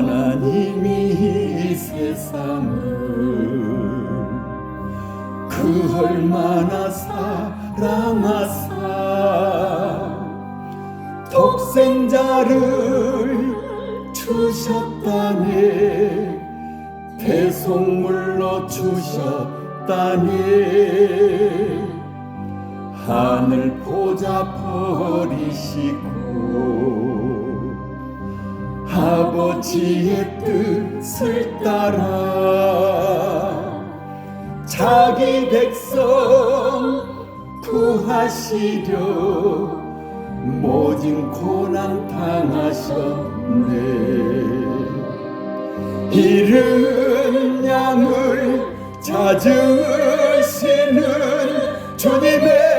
하나님이 이 세상을 그 얼마나 사랑하사 독생자를 주셨다네 배송물로 주셨다네 하늘 보자 버리시고 아버지의 뜻을 따라 자기 백성 구하시려 모진 고난 당하셨네. 이른 양을 찾으시는 주님의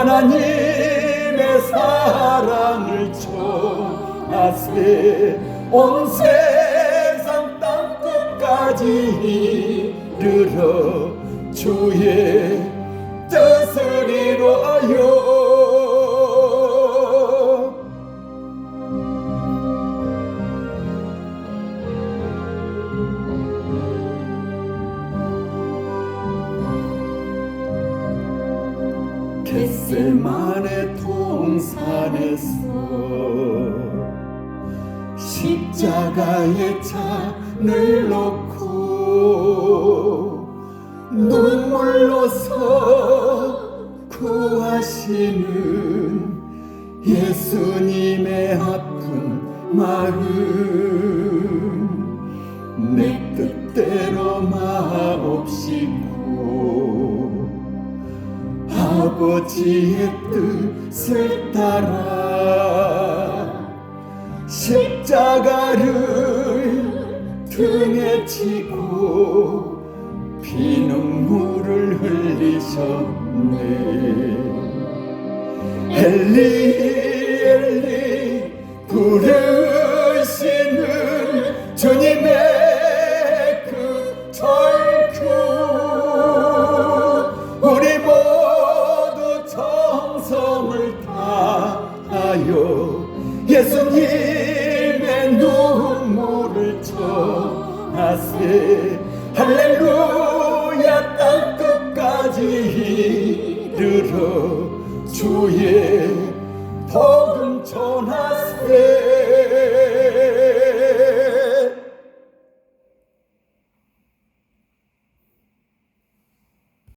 하나님의 사랑을 전하세. 온 세상 땅끝까지 이르러 주의 겟셀만의 동산에서 십자가의 잔을 놓고 눈물로서 구하시는 예수님의 아픈 마음. 내 뜻대로 마옵시 아버지의 뜻을 따라 십자가를 등에 지고 피눈물을 흘리셨네. 엘리 하여. 예수님의 눈물을 전하세. 할렐루야 땅 끝까지 이르러 주의 복음 전하